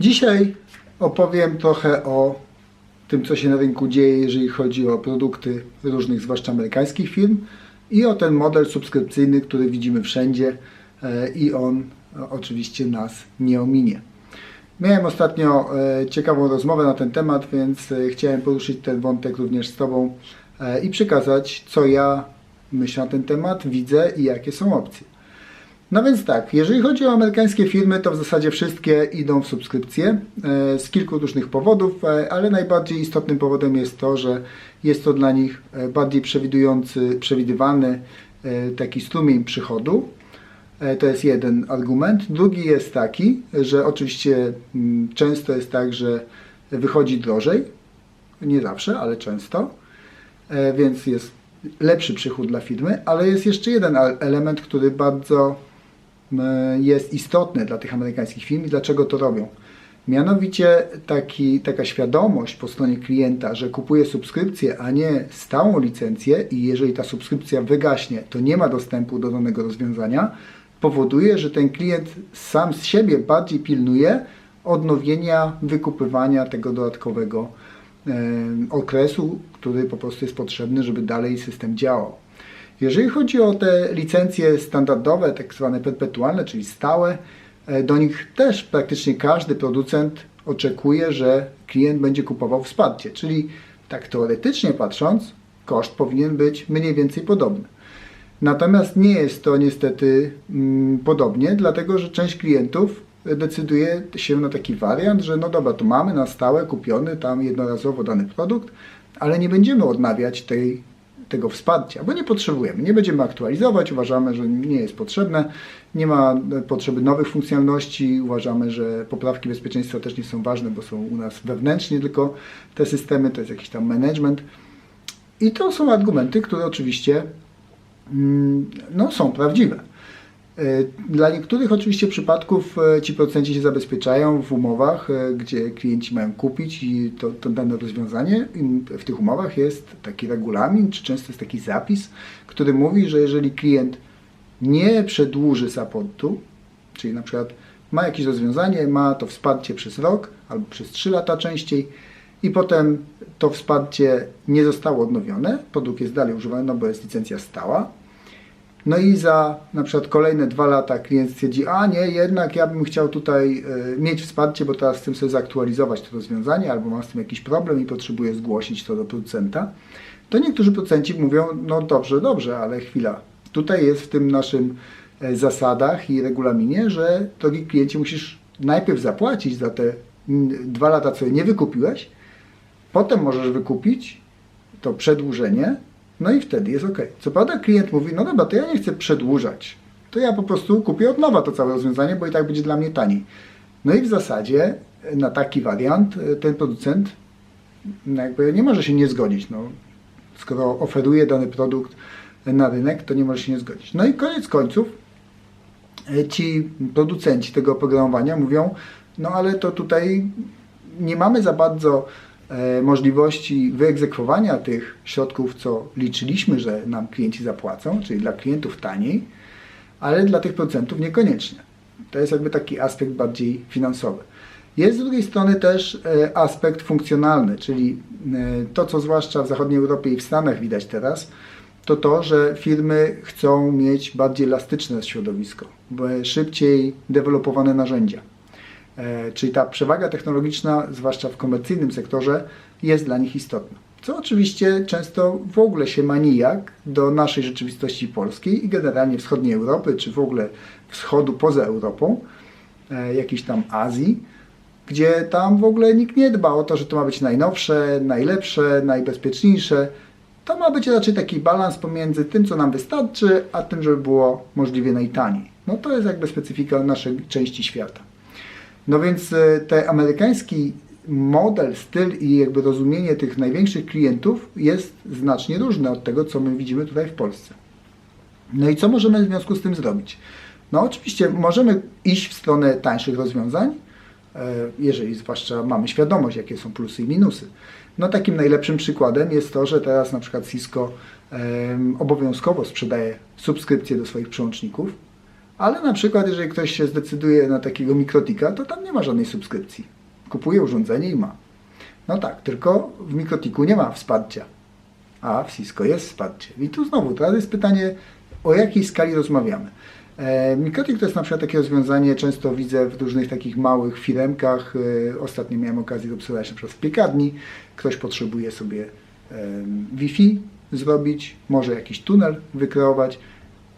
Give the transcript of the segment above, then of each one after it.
Dzisiaj opowiem trochę o tym, co się na rynku dzieje, jeżeli chodzi o produkty różnych, zwłaszcza amerykańskich firm i o ten model subskrypcyjny, który widzimy wszędzie e, i on e, oczywiście nas nie ominie. Miałem ostatnio e, ciekawą rozmowę na ten temat, więc chciałem poruszyć ten wątek również z Tobą i przekazać, co ja myślę na ten temat, widzę i jakie są opcje. No więc tak, jeżeli chodzi o amerykańskie firmy, to w zasadzie wszystkie idą w subskrypcję e, z kilku różnych powodów, e, ale najbardziej istotnym powodem jest to, że jest to dla nich e, bardziej przewidujący, przewidywalny e, taki strumień przychodu. To jest jeden argument. Drugi jest taki, że oczywiście mm, często jest tak, że wychodzi drożej. Nie zawsze, ale często. Więc jest lepszy przychód dla firmy, ale jest jeszcze jeden element, który bardzo jest istotny dla tych amerykańskich firm i dlaczego to robią. Mianowicie taki, taka świadomość po stronie klienta, że kupuje subskrypcję, a nie stałą licencję i jeżeli ta subskrypcja wygaśnie, to nie ma dostępu do danego rozwiązania, powoduje, że ten klient sam z siebie bardziej pilnuje odnowienia, wykupywania tego dodatkowego e, okresu, który po prostu jest potrzebny, żeby dalej system działał. Jeżeli chodzi o te licencje standardowe, tak zwane perpetualne, czyli stałe, e, do nich też praktycznie każdy producent oczekuje, że klient będzie kupował wsparcie, czyli tak teoretycznie patrząc, koszt powinien być mniej więcej podobny. Natomiast nie jest to niestety mm, podobnie, dlatego że część klientów decyduje się na taki wariant, że no dobra, to mamy na stałe kupiony tam jednorazowo dany produkt, ale nie będziemy odnawiać tej, tego wsparcia, bo nie potrzebujemy, nie będziemy aktualizować, uważamy, że nie jest potrzebne, nie ma potrzeby nowych funkcjonalności, uważamy, że poprawki bezpieczeństwa też nie są ważne, bo są u nas wewnętrznie tylko te systemy, to jest jakiś tam management. I to są argumenty, które oczywiście mm, no, są prawdziwe. E, Dla niektórych oczywiście przypadków e, ci producenci się zabezpieczają w umowach, e, gdzie klienci mają kupić i to, to dane rozwiązanie. W tych umowach jest taki regulamin, czy często jest taki zapis, który mówi, że jeżeli klient nie przedłuży supportu, czyli na przykład ma jakieś rozwiązanie, ma to wsparcie przez rok albo przez 3 lata częściej i potem to wsparcie nie zostało odnowione, produkt jest dalej używany, no bo jest licencja stała, no i za na przykład kolejne dwa lata klient stwierdzi, a nie, jednak ja bym chciał tutaj e, mieć wsparcie, bo teraz chcę sobie zaktualizować to rozwiązanie, albo mam z tym jakiś problem i potrzebuję zgłosić to do producenta, to niektórzy producenci mówią, no dobrze, dobrze, ale chwila, tutaj jest w tym naszym e, zasadach i regulaminie, że drogi kliencie musisz najpierw zapłacić za te dwa lata, co nie wykupiłeś, potem możesz wykupić to przedłużenie, no i wtedy jest ok. Co prawda klient mówi, no dobra, to ja nie chcę przedłużać. To ja po prostu kupię od nowa to całe rozwiązanie, bo i tak będzie dla mnie taniej. No i w zasadzie e, na taki wariant e, ten producent no jakby nie może się nie zgodzić. No, skoro oferuje dany produkt na rynek, to nie może się nie zgodzić. No i koniec końców e, ci producenci tego oprogramowania mówią, no ale to tutaj nie mamy za bardzo e, możliwości wyegzekwowania tych środków, co liczyliśmy, że nam klienci zapłacą, czyli dla klientów taniej, ale dla tych producentów niekoniecznie. To jest jakby taki aspekt bardziej finansowy. Jest z drugiej strony też e, aspekt funkcjonalny, czyli e, to, co zwłaszcza w zachodniej Europie i w Stanach widać teraz, to to, że firmy chcą mieć bardziej elastyczne środowisko, szybciej dewelopowane narzędzia. E, Czyli ta przewaga technologiczna, zwłaszcza w komercyjnym sektorze, jest dla nich istotna. Co oczywiście często w ogóle się ma nijak do naszej rzeczywistości polskiej i generalnie wschodniej Europy, czy w ogóle wschodu poza Europą, e, jakiejś tam Azji, gdzie tam w ogóle nikt nie dba o to, że to ma być najnowsze, najlepsze, najbezpieczniejsze. To ma być raczej taki balans pomiędzy tym, co nam wystarczy, a tym, żeby było możliwie najtaniej. No to jest jakby specyfika naszej części świata. No więc e, ten amerykański model, styl i jakby rozumienie tych największych klientów jest znacznie różne od tego, co my widzimy tutaj w Polsce. No i co możemy w związku z tym zrobić? No oczywiście możemy iść w stronę tańszych rozwiązań, e, jeżeli zwłaszcza mamy świadomość, jakie są plusy i minusy. No takim najlepszym przykładem jest to, że teraz na przykład Cisco obowiązkowo sprzedaje subskrypcje do swoich przełączników, Ale na przykład, jeżeli ktoś się zdecyduje na takiego mikrotika, to tam nie ma żadnej subskrypcji. Kupuje urządzenie i ma. No tak, tylko w mikrotiku nie ma wsparcia, a w Cisco jest wsparcie. I tu znowu, teraz jest pytanie, o jakiej skali rozmawiamy. E, Mikrotik to jest na przykład takie rozwiązanie, często widzę w różnych takich małych firmkach. E, Ostatnio miałem okazję obserwować na przykład w piekarni. Ktoś potrzebuje sobie e, Wi-Fi zrobić, może jakiś tunel wykreować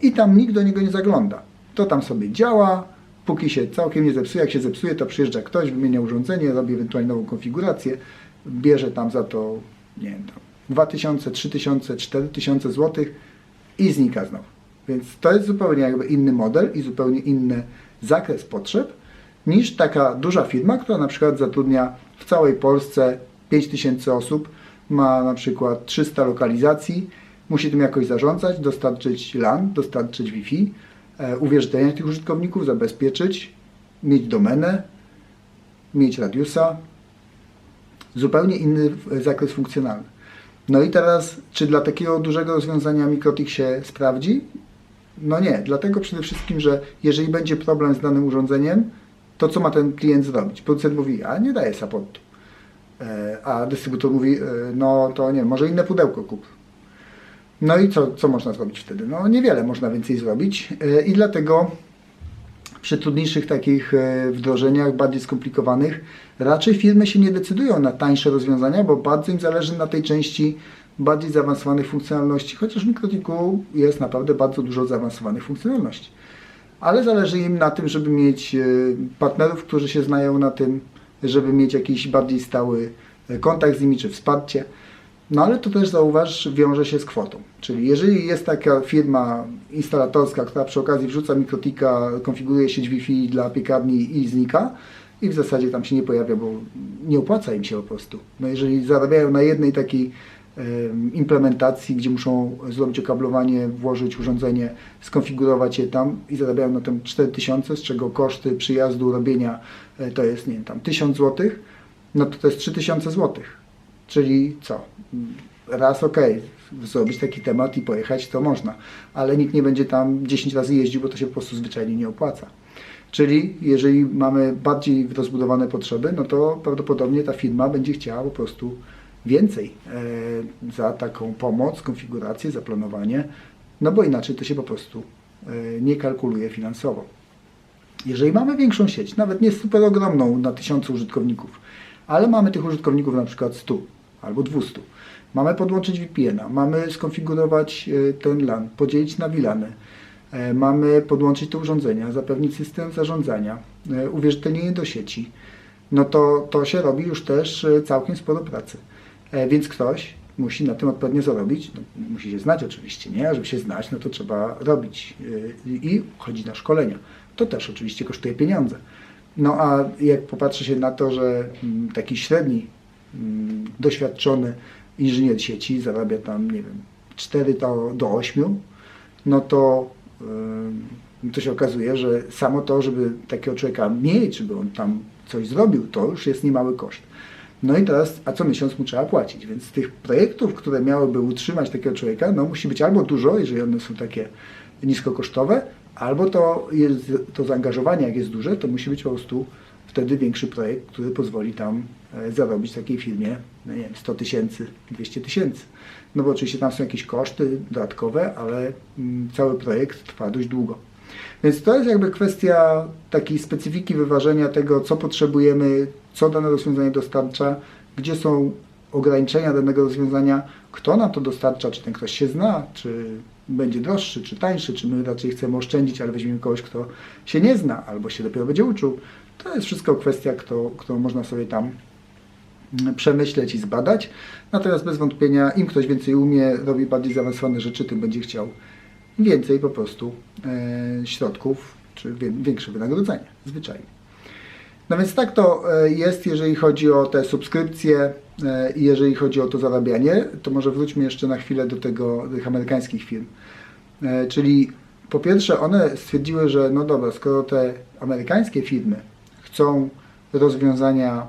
i tam nikt do niego nie zagląda. To tam sobie działa, póki się całkiem nie zepsuje. Jak się zepsuje, to przyjeżdża ktoś, wymienia urządzenie, robi ewentualnie nową konfigurację, bierze tam za to, nie wiem, tam 2000, 3000, 4000 zł i znika znowu. Więc to jest zupełnie jakby inny model i zupełnie inny zakres potrzeb niż taka duża firma, która na przykład zatrudnia w całej Polsce 5000 osób, ma na przykład 300 lokalizacji, musi tym jakoś zarządzać, dostarczyć LAN, dostarczyć Wi-Fi, uwierzytelniać tych użytkowników, zabezpieczyć, mieć domenę, mieć radiusa, zupełnie inny w- zakres funkcjonalny. No i teraz, czy dla takiego dużego rozwiązania Mikrotik się sprawdzi? No nie, dlatego przede wszystkim, że jeżeli będzie problem z danym urządzeniem, to co ma ten klient zrobić? Producent mówi, a nie daje supportu. E, A dystrybutor mówi, e, no to nie, może inne pudełko kup. No i co, co można zrobić wtedy? No niewiele można więcej zrobić E, i dlatego przy trudniejszych takich e, wdrożeniach, bardziej skomplikowanych, raczej firmy się nie decydują na tańsze rozwiązania, bo bardzo im zależy na tej części bardziej zaawansowanych funkcjonalności, chociaż w Mikrotiku jest naprawdę bardzo dużo zaawansowanych funkcjonalności. Ale zależy im na tym, żeby mieć e, partnerów, którzy się znają na tym, żeby mieć jakiś bardziej stały kontakt z nimi, czy wsparcie. No ale to też zauważ, wiąże się z kwotą. Czyli jeżeli jest taka firma instalatorska, która przy okazji wrzuca mikrotika, konfiguruje sieć Wi-Fi dla piekarni i znika i w zasadzie tam się nie pojawia, bo nie opłaca im się po prostu. No jeżeli zarabiają na jednej takiej em, implementacji, gdzie muszą zrobić okablowanie, włożyć urządzenie, skonfigurować je tam i zarabiają na tym 4000, z czego koszty przyjazdu, robienia e, to jest, nie wiem, tam 1000 zł, no to to jest 3000 złotych. Czyli co? Raz ok, zrobić taki temat i pojechać to można, ale nikt nie będzie tam 10 razy jeździł, bo to się po prostu zwyczajnie nie opłaca. Czyli jeżeli mamy bardziej rozbudowane potrzeby, no to prawdopodobnie ta firma będzie chciała po prostu więcej e, za taką pomoc, konfigurację, zaplanowanie, no bo inaczej to się po prostu e, nie kalkuluje finansowo. Jeżeli mamy większą sieć, nawet nie super ogromną na tysiące użytkowników, ale mamy tych użytkowników na przykład 100 albo 200, mamy podłączyć VPN-a, mamy skonfigurować e, ten LAN, podzielić na VLANy, e, mamy podłączyć te urządzenia, zapewnić system zarządzania, e, uwierzytelnienie do sieci, no to, to się robi już też całkiem sporo pracy. Więc ktoś musi na tym odpowiednio zarobić. No, musi się znać oczywiście, nie? A żeby się znać, no to trzeba robić i chodzić na szkolenia. To też oczywiście kosztuje pieniądze. No a jak popatrzy się na to, że mm, taki średni, doświadczony inżynier sieci zarabia tam, nie wiem, 4 do, do 8, no to yy, to się okazuje, że samo to, żeby takiego człowieka mieć, żeby on tam coś zrobił, to już jest niemały koszt. No i teraz, a co miesiąc mu trzeba płacić, więc z tych projektów, które miałyby utrzymać takiego człowieka, no musi być albo dużo, jeżeli one są takie niskokosztowe, albo to, jest, to zaangażowanie, jak jest duże, to musi być po prostu wtedy większy projekt, który pozwoli tam zarobić takiej firmie, no nie wiem, 100 tysięcy, 200 tysięcy. No bo oczywiście tam są jakieś koszty dodatkowe, ale mm, cały projekt trwa dość długo. Więc to jest jakby kwestia takiej specyfiki wyważenia tego, co potrzebujemy, co dane rozwiązanie dostarcza, gdzie są ograniczenia danego rozwiązania, kto nam to dostarcza, czy ten ktoś się zna, czy będzie droższy, czy tańszy, czy my raczej chcemy oszczędzić, ale weźmiemy kogoś, kto się nie zna, albo się dopiero będzie uczył. To jest wszystko kwestia, kto, którą można sobie tam przemyśleć i zbadać. Natomiast bez wątpienia, im ktoś więcej umie, robi bardziej zaawansowane rzeczy, tym będzie chciał więcej po prostu e, środków, czy większe wynagrodzenie, zwyczajnie. No więc tak to e, jest, jeżeli chodzi o te subskrypcje e, i jeżeli chodzi o to zarabianie, to może wróćmy jeszcze na chwilę do tego, tych amerykańskich firm. Czyli po pierwsze one stwierdziły, że no dobra, skoro te amerykańskie firmy chcą rozwiązania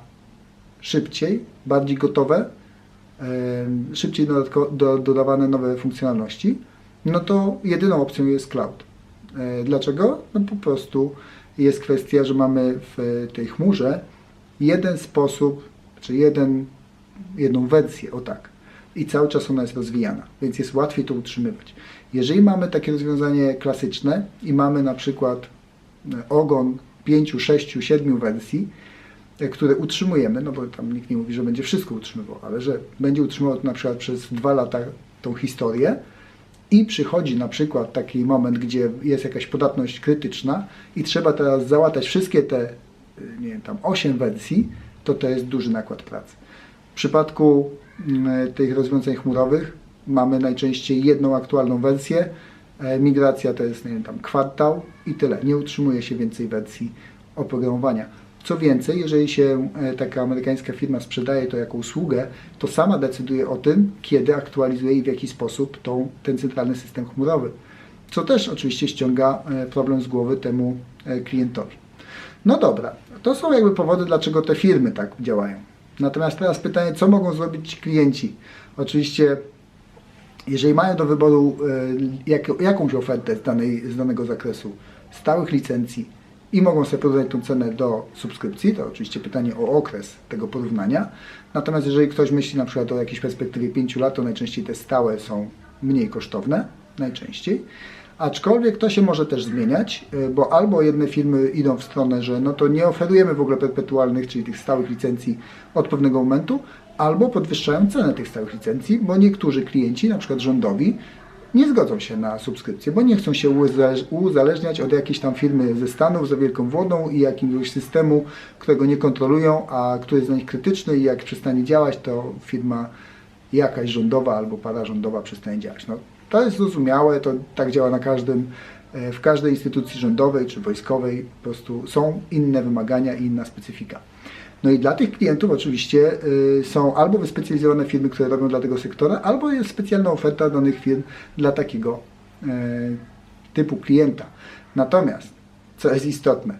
szybciej, bardziej gotowe, szybciej do, dodawane nowe funkcjonalności, no to jedyną opcją jest cloud. E, Dlaczego? No po prostu jest kwestia, że mamy w tej chmurze jeden sposób, czy jeden, jedną wersję, o tak. I cały czas ona jest rozwijana, więc jest łatwiej to utrzymywać. Jeżeli mamy takie rozwiązanie klasyczne i mamy na przykład e, ogon 5, 6, 7 wersji, które utrzymujemy, no bo tam nikt nie mówi, że będzie wszystko utrzymywał, ale że będzie utrzymywał na przykład przez dwa lata tą historię i przychodzi na przykład taki moment, gdzie jest jakaś podatność krytyczna i trzeba teraz załatać wszystkie te, y, nie wiem, tam 8 wersji, to to jest duży nakład pracy. W przypadku mm, tych rozwiązań chmurowych mamy najczęściej jedną aktualną wersję, e, migracja to jest, nie wiem, tam kwartał i tyle. Nie utrzymuje się więcej wersji oprogramowania. Co więcej, jeżeli się e, taka amerykańska firma sprzedaje to jako usługę, to sama decyduje o tym, kiedy aktualizuje i w jaki sposób tą, ten centralny system chmurowy. Co też oczywiście ściąga e, problem z głowy temu e, klientowi. No dobra, to są jakby powody, dlaczego te firmy tak działają. Natomiast teraz pytanie, co mogą zrobić ci klienci? Oczywiście jeżeli mają do wyboru jak, jakąś ofertę z, danej, z danego zakresu, stałych licencji i mogą sobie porównać tą cenę do subskrypcji, to oczywiście pytanie o okres tego porównania. Natomiast jeżeli ktoś myśli na przykład o jakiejś perspektywie 5 lat, to najczęściej te stałe są mniej kosztowne, najczęściej. Aczkolwiek to się może też zmieniać, y, bo albo jedne firmy idą w stronę, że no to nie oferujemy w ogóle perpetualnych, czyli tych stałych licencji od pewnego momentu, albo podwyższają cenę tych stałych licencji, bo niektórzy klienci, na przykład rządowi, nie zgodzą się na subskrypcję, bo nie chcą się uzależ- uzależniać od jakiejś tam firmy ze Stanów za wielką wodą i jakiegoś systemu, którego nie kontrolują, a który jest dla nich krytyczny i jak przestanie działać, to firma jakaś rządowa albo pararządowa przestanie działać. No, to jest zrozumiałe, to tak działa na każdym, e, w każdej instytucji rządowej czy wojskowej, po prostu są inne wymagania i inna specyfika. No i dla tych klientów oczywiście y, są albo wyspecjalizowane firmy, które robią dla tego sektora, albo jest specjalna oferta danych firm dla takiego y, typu klienta. Natomiast, co jest istotne,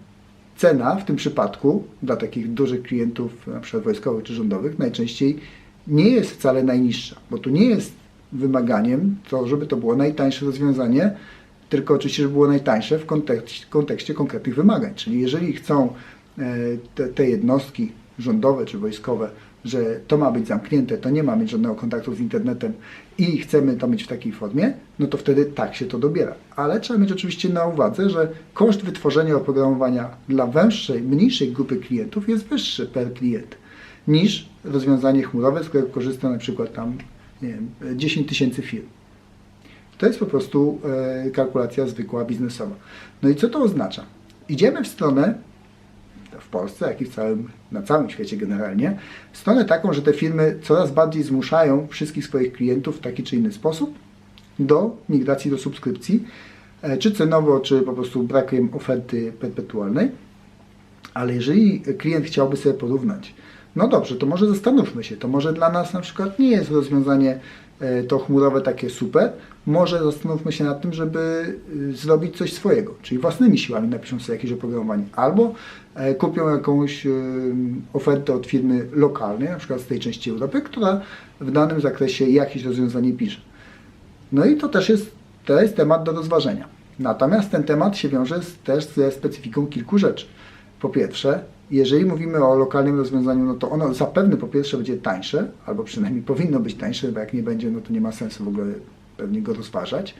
cena w tym przypadku dla takich dużych klientów, przykład wojskowych czy rządowych, najczęściej nie jest wcale najniższa, bo tu nie jest wymaganiem to, żeby to było najtańsze rozwiązanie, tylko oczywiście, żeby było najtańsze w kontekście, kontekście konkretnych wymagań. Czyli jeżeli chcą te, te jednostki rządowe czy wojskowe, że to ma być zamknięte, to nie ma mieć żadnego kontaktu z internetem i chcemy to mieć w takiej formie, no to wtedy tak się to dobiera. Ale trzeba mieć oczywiście na uwadze, że koszt wytworzenia oprogramowania dla węższej, mniejszej grupy klientów jest wyższy per klient niż rozwiązanie chmurowe, z którego korzysta na przykład tam nie wiem, 10 tysięcy firm. To jest po prostu e, kalkulacja zwykła, biznesowa. No i co to oznacza? Idziemy w stronę, Polsce, jak i w całym, na całym świecie generalnie, stronę taką, że te firmy coraz bardziej zmuszają wszystkich swoich klientów w taki czy inny sposób do migracji do subskrypcji, e, czy cenowo, czy po prostu brakiem oferty perpetualnej. Ale jeżeli klient chciałby sobie porównać, no dobrze, to może zastanówmy się, to może dla nas na przykład nie jest rozwiązanie e, to chmurowe takie super, może zastanówmy się nad tym, żeby y, zrobić coś swojego, czyli własnymi siłami napiszą sobie jakieś oprogramowanie, albo e, kupią jakąś y, ofertę od firmy lokalnej, na przykład z tej części Europy, która w danym zakresie jakieś rozwiązanie pisze. No i to też jest, to jest temat do rozważenia. Natomiast ten temat się wiąże z, też ze specyfiką kilku rzeczy. Po pierwsze, jeżeli mówimy o lokalnym rozwiązaniu, no to ono zapewne po pierwsze będzie tańsze, albo przynajmniej powinno być tańsze, bo jak nie będzie, no to nie ma sensu w ogóle pewnie go rozważać.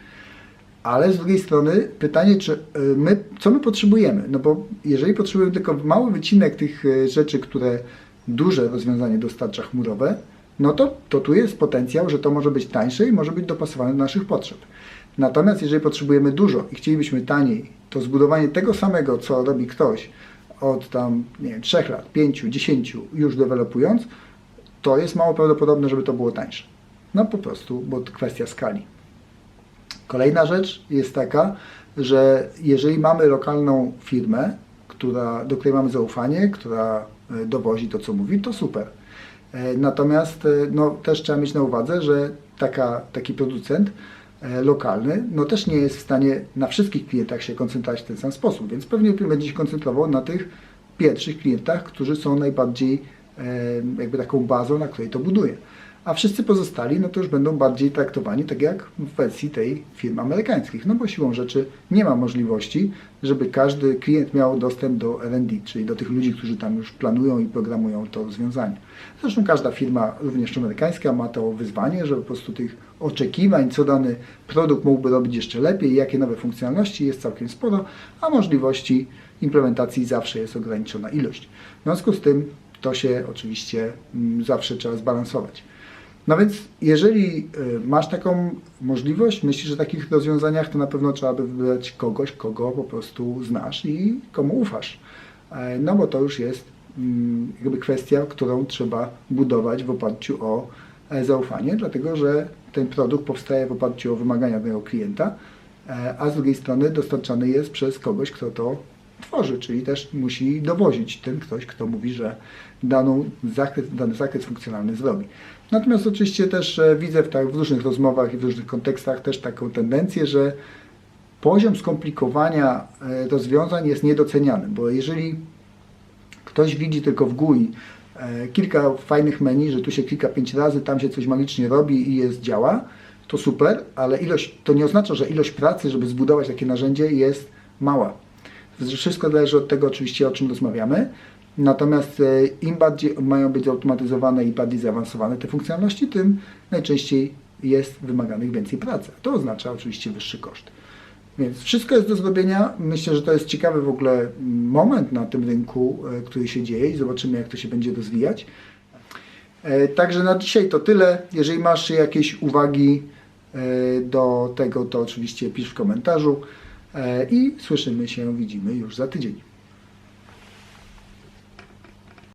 Ale z drugiej strony pytanie, czy y, my, co my potrzebujemy? No bo jeżeli potrzebujemy tylko mały wycinek tych y, rzeczy, które duże rozwiązanie dostarcza chmurowe, no to, to tu jest potencjał, że to może być tańsze i może być dopasowane do naszych potrzeb. Natomiast jeżeli potrzebujemy dużo i chcielibyśmy taniej, to zbudowanie tego samego, co robi ktoś od tam, nie wiem, 3 lat, 5, 10 już dewelopując, to jest mało prawdopodobne, żeby to było tańsze. No po prostu, bo to kwestia skali. Kolejna rzecz jest taka, że jeżeli mamy lokalną firmę, która, do której mamy zaufanie, która e, dowozi to, co mówi, to super. E, Natomiast e, no, też trzeba mieć na uwadze, że taka, taki producent lokalny no, też nie jest w stanie na wszystkich klientach się koncentrować w ten sam sposób, więc pewnie będzie się koncentrował na tych pierwszych klientach, którzy są najbardziej jakby taką bazą, na której to buduje. A wszyscy pozostali, no to już będą bardziej traktowani tak jak w wersji tej firm amerykańskich. No bo siłą rzeczy nie ma możliwości, żeby każdy klient miał dostęp do R&D, czyli do tych ludzi, którzy tam już planują i programują to rozwiązanie. Zresztą każda firma, również amerykańska, ma to wyzwanie, że po prostu tych oczekiwań, co dany produkt mógłby robić jeszcze lepiej, jakie nowe funkcjonalności jest całkiem sporo, a możliwości implementacji zawsze jest ograniczona ilość. W związku z tym to się oczywiście mm, zawsze trzeba zbalansować. No więc jeżeli y, masz taką możliwość, myślisz o takich rozwiązaniach, to na pewno trzeba by wybrać kogoś, kogo po prostu znasz i komu ufasz. E, No bo to już jest mm, jakby kwestia, którą trzeba budować w oparciu o e, zaufanie, dlatego że ten produkt powstaje w oparciu o wymagania danego klienta, e, a z drugiej strony dostarczany jest przez kogoś, kto to tworzy, czyli też musi dowozić ten ktoś, kto mówi, że daną zakres, dany zakres funkcjonalny zrobi. Natomiast oczywiście też e, widzę w, tak, w różnych rozmowach i w różnych kontekstach też taką tendencję, że poziom skomplikowania e, rozwiązań jest niedoceniany, bo jeżeli ktoś widzi tylko w GUI e, kilka fajnych menu, że tu się klika pięć razy, tam się coś magicznie robi i jest działa, to super, ale ilość, to nie oznacza, że ilość pracy, żeby zbudować takie narzędzie jest mała. Wszystko zależy od tego oczywiście, o czym rozmawiamy. Natomiast e, im bardziej mają być zautomatyzowane i bardziej zaawansowane te funkcjonalności, tym najczęściej jest wymaganych więcej pracy. To oznacza oczywiście wyższy koszt. Więc wszystko jest do zrobienia. Myślę, że to jest ciekawy w ogóle moment na tym rynku, e, który się dzieje i zobaczymy, jak to się będzie rozwijać. E, Także na dzisiaj to tyle. Jeżeli masz jakieś uwagi do tego, to oczywiście pisz w komentarzu. E, I słyszymy się, widzimy już za tydzień.